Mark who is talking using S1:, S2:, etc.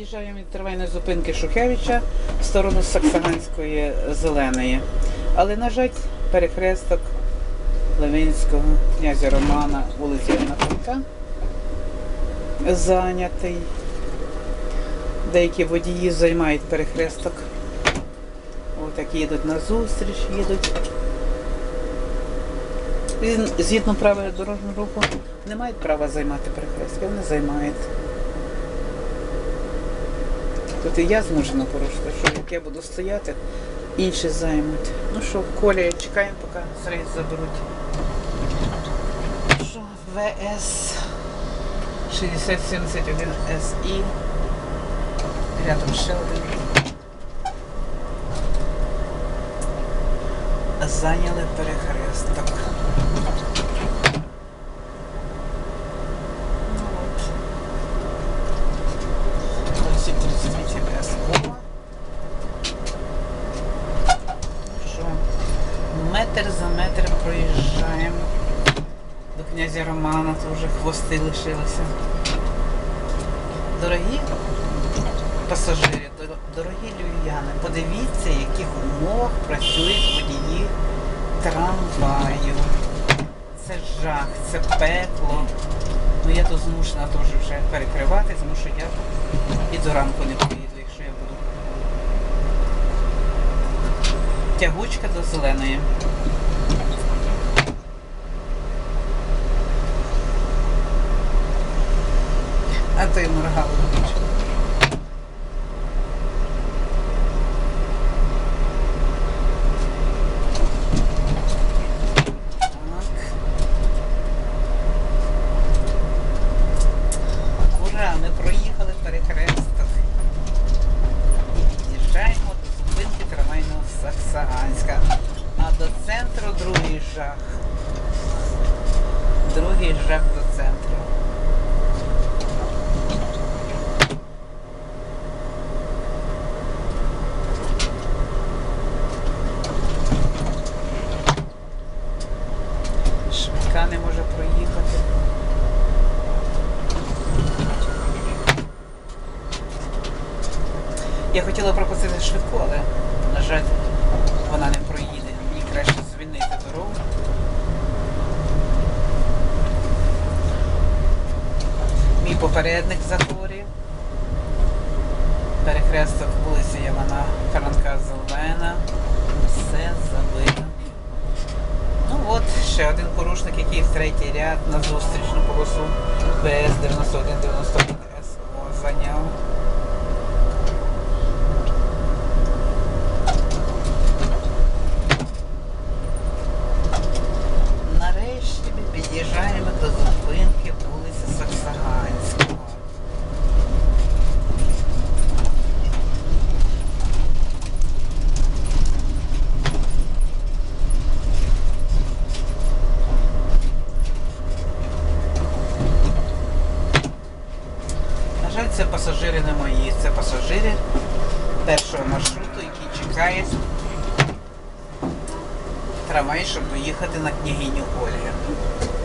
S1: Їжджаємо від трамвайної зупинки Шухевича в сторону Саксаганської зеленої. Але, на жаль, перехресток Левинського, князя Романа, вулиці Франка зайнятий. Деякі водії займають перехресток. Отак їдуть на зустріч, їдуть. Згідно правил дорожнього руху не мають права займати перехрестки, вони займають. Тут і я змушена порушити, що як я буду стояти, інші займуть. Ну що, Коля, чекаємо, поки рейс заберуть. Що, ВС 6071 СІ. Рядом ще один. Зайняли перехресток. Князя Романа то вже хвости лишилися. Дорогі пасажири, дорогі львів'яни, подивіться, в яких умовах працюють водії трамваю. Це жах, це пекло. Ну я тут змушена теж вже перекривати, тому що я і до ранку не поїду, якщо я буду. Тягучка до зеленої. А ти моргала. Так. Ура, ми проїхали перехресток. І під'їжджаємо до зупинки трамвайного Саксаганська. А до центру другий жах. Другий жах до центру. Швидка не може проїхати. Я хотіла пропустити швидку, але, на жаль, вона не проїде. Мені краще звільнити дорогу. Мій попередник захворів. Перехресток вулиці Івана Франка Зелена. Все забито. Ще один порушник, який в третій ряд на зустрічну полосу БС 9191 СО зайняв. Нарешті ми під'їжджаємо до зупинки вулиці Саксаганського. На жаль, це пасажири не мої, це пасажири першого маршруту, який чекає трамвай, щоб доїхати на княгиню Ольги.